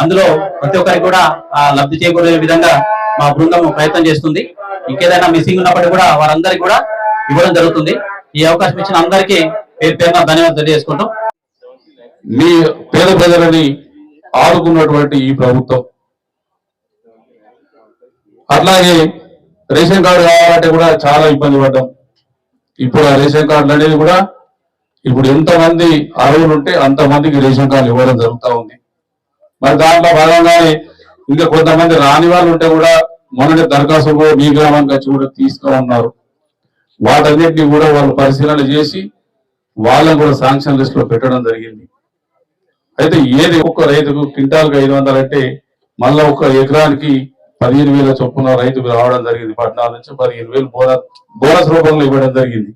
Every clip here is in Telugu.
అందులో ప్రతి ఒక్కరికి కూడా లబ్ధి చేకూరే విధంగా మా బృందం ప్రయత్నం చేస్తుంది. ఇంకేదైనా మిస్సింగ్ ఉన్నప్పటికీ కూడా వారందరికీ కూడా ఇవ్వడం జరుగుతుంది. ఈ అవకాశం ఇచ్చిన అందరికీ పేరు పేరున ధన్యవాదాలు తెలియజేసుకుంటూ. మీ పేద ప్రజలని ఆడుకున్నటువంటి ఈ ప్రభుత్వం. అట్లాగే రేషన్ కార్డు కావాలంటే కూడా చాలా ఇబ్బంది పడ్డాం. ఇప్పుడు ఆ రేషన్ కార్డులు అనేది కూడా ఇప్పుడు ఎంతమంది అర్హులు ఉంటే అంతమందికి రేషన్ కార్డులు ఇవ్వడం జరుగుతూ ఉంది. మరి దాంట్లో భాగంగానే ఇంకా కొంతమంది రాని వాళ్ళు ఉంటే కూడా మొన్నటి దరఖాస్తు కూడా మీ గ్రామానికి వచ్చి కూడా తీసుకో ఉన్నారు వాటన్నిటిని కూడా వాళ్ళు పరిశీలన చేసి వాళ్ళని కూడా శాంక్షన్ లిస్ట్లో పెట్టడం జరిగింది. అయితే ఏది ఒక్క రైతుకు క్వింటాల్కి ఐదు వందలు అంటే మళ్ళా ఒక ఎకరానికి పదిహేను వేల చొప్పున రైతుకు రావడం జరిగింది. పద్నాలుగు నుంచి పదిహేను వేలు బోనస్ బోనస్ రూపంలో ఇవ్వడం జరిగింది.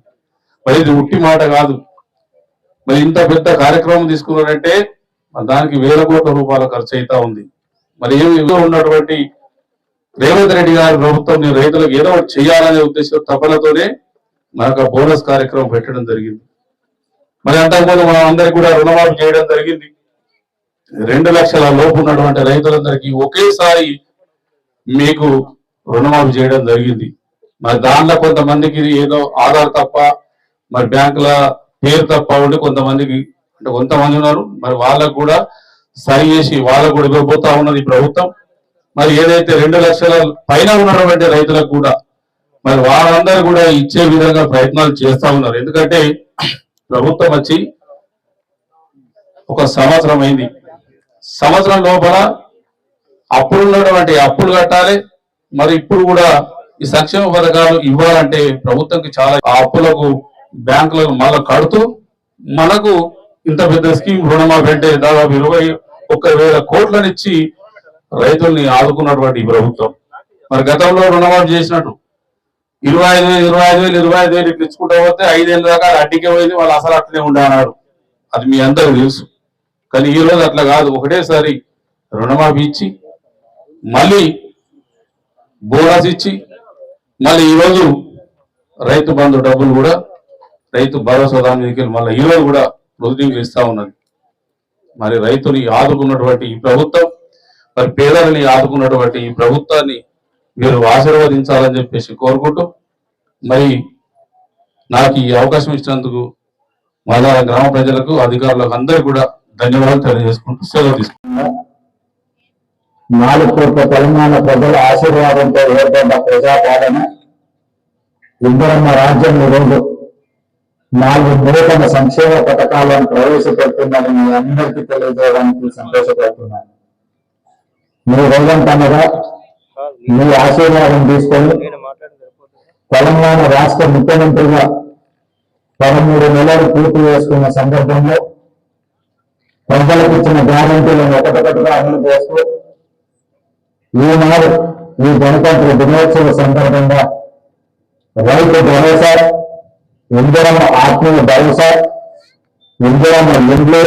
మరి ఇది ఉట్టి మాట కాదు. మరి ఇంత పెద్ద కార్యక్రమం తీసుకున్నారంటే దానికి వేల కోట్ల రూపాయల ఖర్చు అవుతా ఉంది. మరి ఏమి ఉన్నటువంటి రేవంత్ రెడ్డి గారి ప్రభుత్వం నేను రైతులకు ఏదో ఒకటి చేయాలనే ఉద్దేశం తపనతోనే మనకు బోనస్ కార్యక్రమం పెట్టడం జరిగింది. మరి అంతకుముందు మనం అందరికి కూడా రుణమాఫీ చేయడం జరిగింది. రెండు లక్షల లోపు ఉన్నటువంటి రైతులందరికీ ఒకేసారి మీకు రుణమాఫీ చేయడం జరిగింది. మరి దాంట్లో కొంతమందికి ఏదో ఆధార్ తప్ప మరి బ్యాంకుల పేరు తప్ప ఉండి కొంతమందికి అంటే కొంతమంది ఉన్నారు మరి వాళ్ళకు కూడా సరి చేసి వాళ్ళకు కూడా ఇవ్వబోతా ఉన్నది ప్రభుత్వం. మరి ఏదైతే రెండు లక్షల పైన ఉన్నటువంటి రైతులకు కూడా మరి వాళ్ళందరూ కూడా ఇచ్చే విధంగా ప్రయత్నాలు చేస్తా ఉన్నారు. ఎందుకంటే ప్రభుత్వం వచ్చి ఒక సంవత్సరం అయింది. సంవత్సరం లోపల అప్పులు ఉన్నటువంటి అప్పులు కట్టాలి. మరి ఇప్పుడు కూడా ఈ సంక్షేమ పథకాలు ఇవ్వాలంటే ప్రభుత్వంకి చాలా ఆ అప్పులకు బ్యాంకులకు మళ్ళా కడుతూ మనకు ఇంత పెద్ద స్కీమ్ రుణమాఫీ అంటే దాదాపు ఇరవై ఒక్క వేల కోట్లను ఇచ్చి రైతుల్ని ఆదుకున్నటువంటి ఈ ప్రభుత్వం. మరి గతంలో రుణమాఫీ చేసినట్టు. ఇరవై ఐదు వేలు ఇరవై ఐదు వేలు ఇరవై ఐదు వేలు ఇట్లా ఇచ్చుకుంటూ పోతే ఐదేళ్ళ దాకా అడ్డికే పోయింది వాళ్ళు అసలు అట్లనే ఉండే అది మీ అందరికి తెలుసు. కానీ ఈ రోజు అట్లా కాదు. ఒకటేసారి రుణమాఫీ ఇచ్చి మళ్ళీ బోనస్ ఇచ్చి మళ్ళీ ఈరోజు రైతు బంధు డబ్బులు కూడా రైతు భరోసా దాని మళ్ళీ ఈరోజు కూడా ప్రొసీడింగ్ ఇస్తా ఉన్నది. మరి రైతుని ఆదుకున్నటువంటి ఈ ప్రభుత్వం మరి పేదలని ఆదుకున్నటువంటి ఈ ప్రభుత్వాన్ని మీరు ఆశీర్వదించాలని చెప్పేసి కోరుకుంటూ మరి నాకు ఈ అవకాశం ఇచ్చినందుకు మళ్ళా గ్రామ ప్రజలకు అధికారులకు అందరూ కూడా ధన్యవాదాలు తెలియజేసుకుంటూ సెలవు తీసుకుంటున్నాం నాలుగు కోట్ల తెలంగాణ ప్రజల ఆశీర్వాదంతో ఏర్పడ్డ ప్రజాపాలన ఇద్దరమ్మ రాజ్యం ఈరోజు నాలుగు నూతన సంక్షేమ పథకాలను ప్రవేశపెడుతుందని మీ అందరికీ తెలియజేయడానికి సంతోషపడుతున్నాను. మీ రోజంతనగా మీ ఆశీర్వాదం తీసుకొని తెలంగాణ రాష్ట్ర ముఖ్యమంత్రిగా పదమూడు నెలలు పూర్తి చేసుకున్న సందర్భంలో ప్రజలకు ఇచ్చిన గ్యారంటీలను ఒకటొకటిగా అమలు చేస్తూ ఈనాడు ఈ గణతంత్ర దినోత్సవ సందర్భంగా రైతు భరోసా ఇందిరమ్మ ఆత్మీయ భరోస ఇందిరమ్మ ఇండ్లు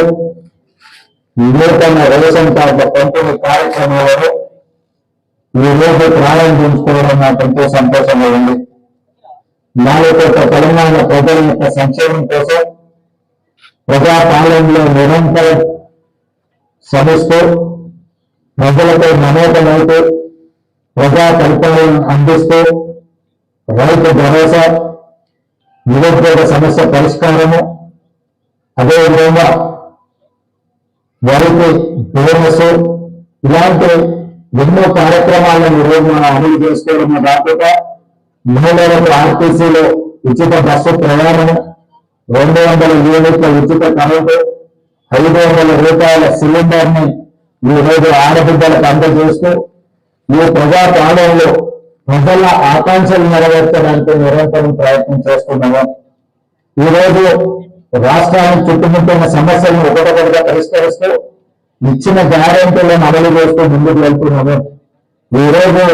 నూతన రేషన్ కార్డుల పంపిణీ కార్యక్రమంలో ఈ రోజు ప్రారంభించుకోవడం నాకు ఎంతో సంతోషంగా ఉంది. నాలుగు కోట్ల తెలంగాణ ప్రజల యొక్క సంక్షేమం కోసం ప్రజాపాలనలో నిరంతరం శ్రమిస్తూ ప్రజలపై మమేకమవుతూ ప్రజా పరిపాలన అందిస్తూ రైతు భరోసా నిరుద్యోగ సమస్య పరిష్కారము. అదేవిధంగా వరికి బోనస్ ఇలాంటి ఎన్నో కార్యక్రమాలను ఈరోజు మనం అమలు చేసుకోవడం కాకుండా మహిళలకు ఆర్టీసీలో ఉచిత బస్సు ప్రయాణము రెండు వందల యూనిట్ల ఉచిత కరెంటు ఐదు వందల రూపాయల సిలిండర్ని ఈ ఆడబిడ్డలకు అందజేస్తూ ఈ ప్రజా పాలనలో ప్రజల ఆకాంక్షలు నెరవేర్చడానికి నిరంతరం ప్రయత్నం చేస్తున్నాము. ఈ రోజు చుట్టుముట్టిన సమస్యలను ఒకటొకటిగా పరిష్కరిస్తూ ఇచ్చిన గ్యారెంటీలను అమలు చేస్తూ ముందుకు వెళ్తున్నాము. ఈ రోజు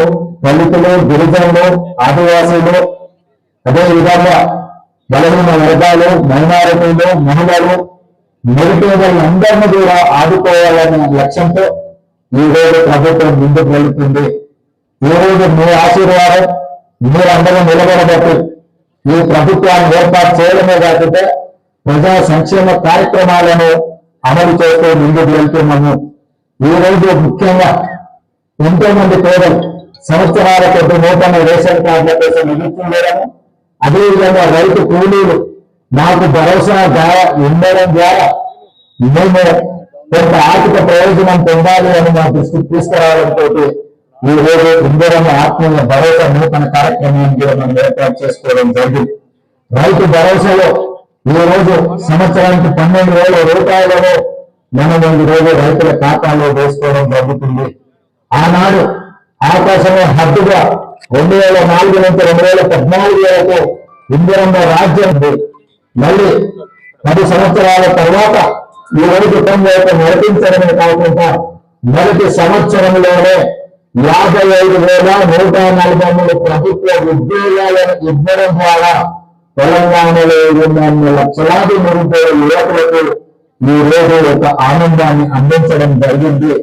దళితులు గిరిజనులు ఆదివాసీలు అదే విధంగా బలహీన వర్గాలు మైనారిటీలు మహిళలు నిరుపేదలందరినీ కూడా ఆదుకోవాలనే లక్ష్యంతో ఈ రోజు ప్రభుత్వం ముందుకు వెళుతుంది. ఈరోజు మీ ఆశీర్వాదం మీరందరూ నిలబడబట్టి ఈ ప్రభుత్వాన్ని ఏర్పాటు చేయడమే కాకుండా ప్రజా సంక్షేమ కార్యక్రమాలను అమలు చేస్తూ ముందుకు వెళ్తున్నాము. ఈ రోజు ముఖ్యంగా ఎంతో మంది పేదలు సంవత్సరాల కొద్ది నూతన రేషన్ కార్డుల కోసం ఎదుర్కొండడము అదేవిధంగా రైతు కూలీలు నాకు భరోసా ద్వారా ఉండడం ద్వారా మేము కొంత ఆర్థిక ప్రయోజనం పొందాలి అని మా దృష్టికి తీసుకురావడంతో ఈ రోజు ఇందరం ఆత్మీయ భరోసా నూతన కార్యక్రమం కూడా మనం ఏర్పాటు చేసుకోవడం జరిగింది. రైతు భరోసాలో ఈ రోజు సంవత్సరానికి పన్నెండు వేల రూపాయలను మనం ఈ రోజు రైతుల ఖాతాలో వేసుకోవడం జరుగుతుంది. ఆనాడు ఆకాశమే హద్దుగా రెండు వేల నాలుగు నుంచి రెండు వేల పద్నాలుగు వరకు ఇందిరమ్మ రాజ్యం ఉంది. మళ్ళీ పది సంవత్సరాల తర్వాత ఈ రోజు యొక్క నడిపించడమే కాకుండా మొదటి సంవత్సరంలోనే యాభై ఐదు వేల నూట నలభై మూడు ప్రభుత్వ ఉద్యోగాలను ఇవ్వడం ద్వారా తెలంగాణలో ఉన్న లక్షలాది నిరుద్యోగ యువకులకు ఈ రోజు ఒక ఆనందాన్ని అందించడం జరిగింది.